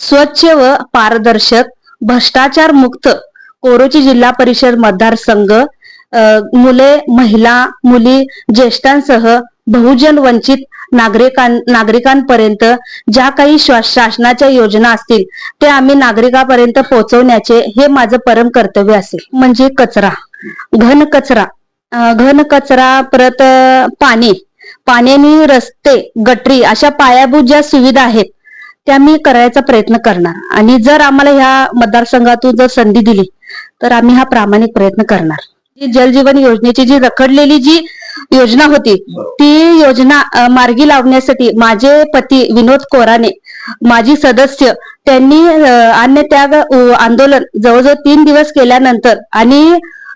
स्वच्छ व पारदर्शक भ्रष्टाचार मुक्त कोरोची जिल्हा परिषद मतदारसंघ मुले महिला मुली ज्येष्ठांसह बहुजन वंचित नागरिकां नागरिकांपर्यंत ज्या काही शासनाच्या योजना असतील ते आम्ही नागरिकांपर्यंत पोहोचवण्याचे हे माझं परम कर्तव्य असेल. म्हणजे कचरा. घन कचरा. घन कचरा परत पाणी. पाण्याने रस्ते गटरी अशा पायाभूत ज्या सुविधा आहेत त्या मी करायचा प्रयत्न करणार. आणि जर आम्हाला ह्या मतदारसंघातून जर संधी दिली तर आम्ही हा प्रामाणिक प्रयत्न करणार. जी जलजीवन योजनेची जी रखडलेली जी योजना होती ती योजना मार्गी लावण्यासाठी माझे पती विनोद कोराने माजी सदस्य त्यांनी अन्य अन्नत्याग आंदोलन जवळजवळ तीन दिवस केल्यानंतर आणि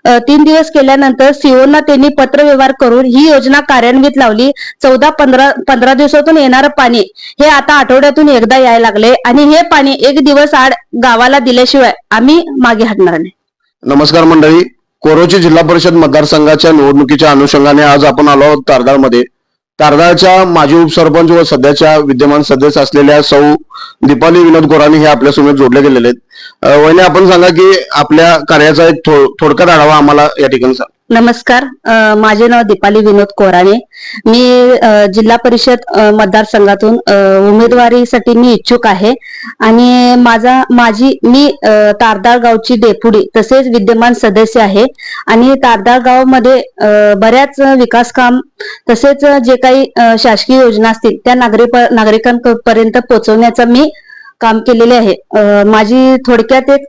तीन दिवस केल्यानंतर सीओना त्यांनी पत्रव्यवहार करून ही योजना कार्यान्वित लावली. चौदा पंधरा पंधरा दिवसातून येणारं पाणी हे आता आठवड्यातून एकदा यायला लागले आणि हे पाणी एक दिवस आड गावाला दिल्याशिवाय आम्ही मागे हटणार नाही. नमस्कार मंडळी. कोरोची जिल्हा परिषद मतदारसंघाच्या निवडणुकीच्या अनुषंगाने आज आपण आलो आहोत तारदाळमध्ये. तारदाळच्या माजी उपसरपंच व सध्याच्या विद्यमान सदस्य असलेल्या सौ दीपाली विनोद गोराणी हे आपल्यासोबत जोडले गेलेले आहेत. वहिनी आपण सांगा की आपल्या कार्याचा एक थोडक्यात आढावा आम्हाला या ठिकाणी सांग. नमस्कार. माझे नाव दीपाली विनोद कोराणे. मी जिल्हा परिषद मतदारसंघातून उमेदवारीसाठी मी इच्छुक आहे. आणि माझा माझी मी तारदाळ गावची डेपुडी तसेच विद्यमान सदस्य आहे. आणि तारदाळ गावमध्ये बऱ्याच विकास काम तसेच जे काही शासकीय योजना असतील त्या नागरिक नागरिकांपर्यंत पोहोचवण्याचा मी काम केलेले आहे. माझी थोडक्यात एक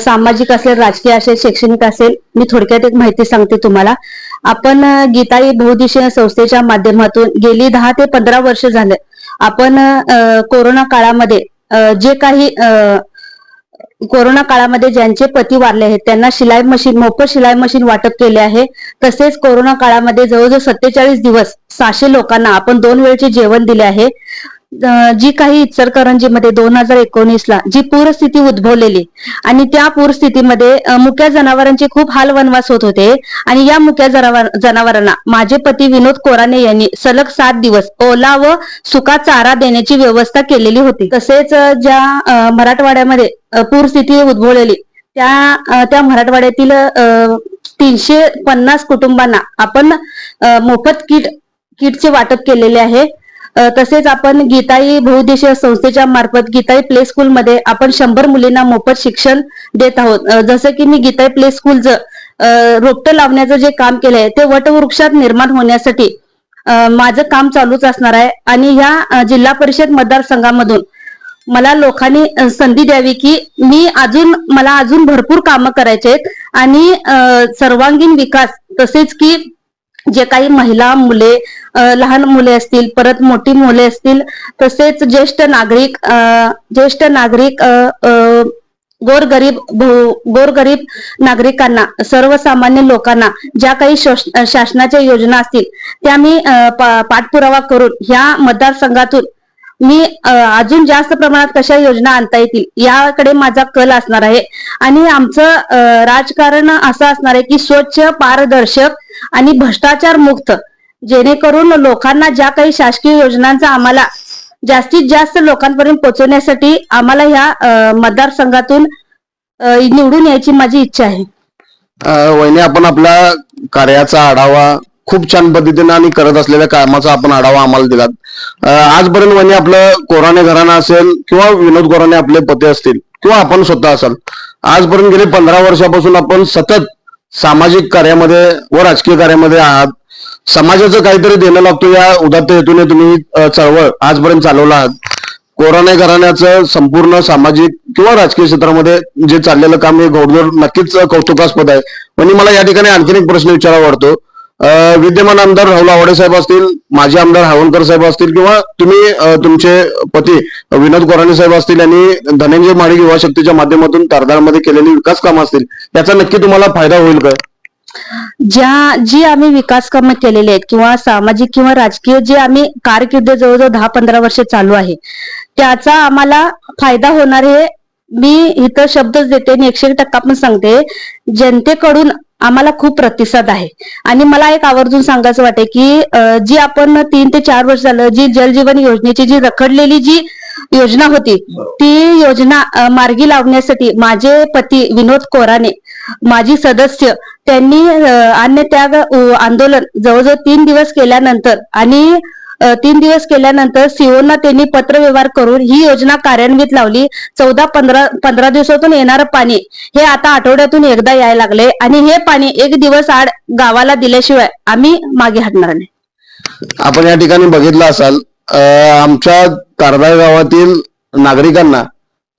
सामाजिक असेल राजकीय असेल शैक्षणिक असेल मी थोडक्यात एक माहिती सांगते तुम्हाला. आपण गीताई बहुदिशीय संस्थेच्या माध्यमातून गेली दहा ते पंधरा वर्ष झाले. आपण कोरोना काळामध्ये जे काही कोरोना काळामध्ये ज्यांचे पती वारले आहेत त्यांना शिलाई मशीन मोफत शिलाई मशीन वाटप केले आहे. तसेच कोरोना काळामध्ये जवळजवळ सत्तेचाळीस दिवस सहाशे लोकांना आपण दोन वेळचे जेवण दिले आहे. जी काही इचलकरंजीमध्ये दोन हजार एकोणीस ला जी पूरस्थिती उद्भवलेली आणि त्या पूरस्थितीमध्ये मुक्या जनावरांचे खूप हाल वनवास होत होते. आणि या मुक्या जनावर जनावरांना माझे पती विनोद कोराने यांनी सलग सात दिवस ओला व सुका चारा देण्याची व्यवस्था केलेली होती. तसेच ज्या मराठवाड्यामध्ये पूरस्थिती उद्भवलेली त्या त्या मराठवाड्यातील तीनशे पन्नास कुटुंबांना आपण मोफत किट किटचे वाटप केलेले आहे. तसेच आपण गीताई बहुउद्देशीय संस्थेच्या मार्फत गीताई प्ले स्कूलमध्ये आपण शंभर मुलींना मोफत शिक्षण देत आहोत. जसं की मी गीताई प्ले स्कूलचं रोपटं लावण्याचं जे काम केलंय ते वटवृक्षात निर्माण होण्यासाठी माझं काम चालूच असणार आहे. आणि ह्या जिल्हा परिषद मतदारसंघामधून मला लोकांनी संधी द्यावी की मी अजून मला अजून भरपूर कामं करायचे आहेत आणि सर्वांगीण विकास तसेच की जे काही महिला मुले लहान मुले असतील परत मोठी मुले असतील तसेच ज्येष्ठ नागरिक ज्येष्ठ नागरिक गोरगरीब गोरगरीब नागरिकांना सर्वसामान्य लोकांना ज्या काही शोष- शासनाच्या योजना असतील त्या मी पा- पाठपुरावा करून ह्या मतदारसंघातून मी अजून जास्त प्रमाणात कशा योजना आणता येतील याकडे माझा कल असणार आहे. आणि आमचं राजकारण असं असणार आहे की स्वच्छ पारदर्शक आणि भ्रष्टाचार मुक्त जेणेकरून लोकांना ज्या काही शासकीय योजनांचा आम्हाला जास्तीत जास्त लोकांपर्यंत पोहोचवण्यासाठी आम्हाला ह्या मतदारसंघातून निवडून यायची माझी इच्छा आहे. वहिनी आपण आपला कार्याचा आढावा खूप छान पद्धतीने आणि करत असलेल्या कामाचा आपण आढावा आम्हाला दिलात. आजपर्यंत म्हणजे आपलं कोराणे घराणं असेल किंवा विनोद कोराणे आपले पते असतील किंवा आपण स्वतः असाल आजपर्यंत गेले पंधरा वर्षापासून आपण सतत सामाजिक कार्यामध्ये व राजकीय कार्यामध्ये आहात. समाजाचं काहीतरी देणं लागतो या उदात्त हेतूने तुम्ही चळवळ आजपर्यंत चालवला आहात. कोरोना घराण्याचं संपूर्ण सामाजिक किंवा राजकीय क्षेत्रामध्ये जे चाललेलं काम हे घोडदोड नक्कीच कौतुकास्पद आहे. म्हणजे मला या ठिकाणी आणखीन एक प्रश्न विचारावा वाटतो. विद्यमान आमदार राहुल आवाडे साहेब असतील माजी आमदार हावणकर साहेब असतील किंवा तुम्ही तुमचे पती विनोद कोराणे साहेब असतील आणि धनंजय माडिक युवा शक्तीच्या माध्यमातून तारदाळमध्ये केलेली विकास कामं असतील याचा नक्की तुम्हाला फायदा होईल काय ज्या जी आम्ही विकास कामं केलेली आहेत किंवा सामाजिक किंवा राजकीय जे आम्ही कारकिर्द जवळजवळ दहा पंधरा वर्ष चालू आहे त्याचा आम्हाला फायदा होणार हे मी इथं शब्दच देते आणि एकशे टक्का पण सांगते. जनतेकडून आम्हाला खूप प्रतिसाद आहे. आणि मला एक आवर्जून सांगायचं वाटते की जी आपण तीन ते चार वर्ष झालं जी जलजीवन योजनेची जी रखडलेली जी योजना होती ती योजना मार्गी लावण्यासाठी माझे पती विनोद कोराने माजी सदस्य त्यांनी अन्य अन्नत्याग आंदोलन जवळजवळ तीन दिवस केल्यानंतर आणि तीन दिवस केल्यानंतर सीओना त्यांनी पत्रव्यवहार करून ही योजना कार्यान्वित लावली. चौदा पंधरा पंधरा दिवसातून येणारं पाणी हे आता आठवड्यातून एकदा यायला लागले आणि हे पाणी एक दिवस आड गावाला दिल्याशिवाय आम्ही मागे हटणार नाही. आपण या ठिकाणी बघितलं असाल अं, आमच्या तारदाळ गावातील नागरिकांना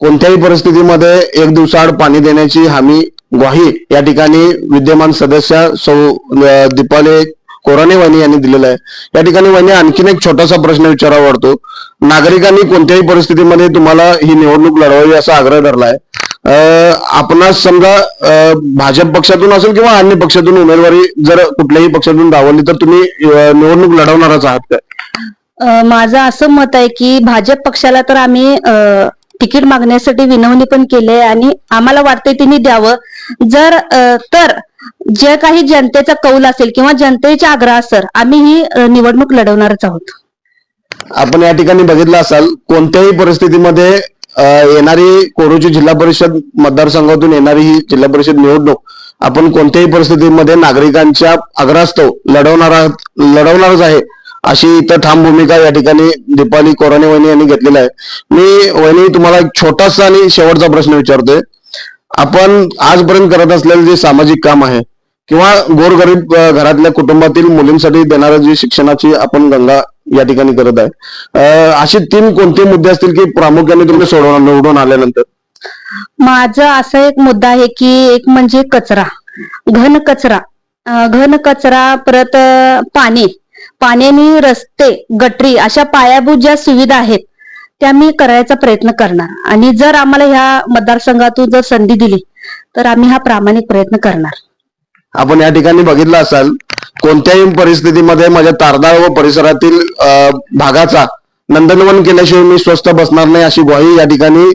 कोणत्याही परिस्थितीमध्ये एक दिवसाआड पाणी देण्याची हमी ग्वाही या ठिकाणी विद्यमान सदस्य सौ दीपाले कोराने वहिनी यांनी दिलेला आहे. या ठिकाणी वहिनी आणखीन एक छोटासा प्रश्न विचारावा वाटतो. नागरिकांनी कोणत्याही परिस्थितीमध्ये तुम्हाला ही निवडणूक लढवावी असा आग्रह धरलाय आहे. आपणास समजा भाजप पक्षातून असेल किंवा अन्य पक्षातून उमेदवारी जर कुठल्याही पक्षातून धावली तर तुम्ही निवडणूक लढवणारच आहात काय? माझं असं मत आहे की भाजप पक्षाला तर आम्ही तिकीट मागण्यासाठी विनवणी पण केली आणि आम्हाला वाटतंय तिने द्यावं. जर तर जे काही जनतेचा कौल असेल किंवा जनतेच्या आग्रह असेल आम्ही ही निवडणूक लढवणारच आहोत. आपण या ठिकाणी बघितलं असाल कोणत्याही परिस्थितीमध्ये येणारी कोरोची जिल्हा परिषद मतदारसंघातून येणारी ही जिल्हा परिषद निवडणूक आपण कोणत्याही परिस्थितीमध्ये नागरिकांच्या आग्रहास्तव लढवणार लढवणारच आहे अशी इथं ठाम भूमिका या ठिकाणी दीपाली कोराणे वहिनी यांनी घेतलेली आहे. मी वहिनी तुम्हाला एक छोटासा आणि शेवटचा प्रश्न विचारतोय. आपण आजपर्यंत करत असलेलं जे सामाजिक काम आहे किंवा गोरगरीब घरातल्या कुटुंबातील मुलींसाठी देणारं जी शिक्षणाची आपण गंगा या ठिकाणी करत आहे. अशी असे तीन कोणते मुद्दे असतील की प्रामुख्याने तुम्ही सोडवणार निवडून आल्यानंतर? माझा असा एक मुद्दा आहे की एक म्हणजे कचरा. घन कचरा. घन कचरा परत पाणी. पाण्याने रस्ते गटरी अशा पायाभूत ज्या सुविधा आहेत त्या मी करायचा प्रयत्न करणार. आणि जर आम्हाला ह्या मतदारसंघातून जर संधी दिली तर आम्ही हा प्रामाणिक प्रयत्न करणार. आपण या ठिकाणी बघितलं असाल कोणत्याही परिस्थितीमध्ये माझ्या तारदाळ व परिसरातील भागाचा नंदनवन केल्याशिवाय मी स्वस्थ बसणार नाही अशी ग्वाही या ठिकाणी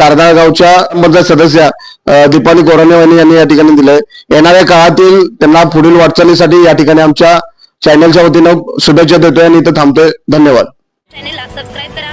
तारदाळ गावच्या मधल्या सदस्या दीपाली कोराणे यांनी या ठिकाणी दिलंय. येणाऱ्या काळातील त्यांना पुढील वाटचालीसाठी या ठिकाणी आमच्या चॅनलच्या वतीनं शुभेच्छा देतोय आणि इथं थांबतोय. धन्यवाद. चॅनेलला सबस्क्राईब करा.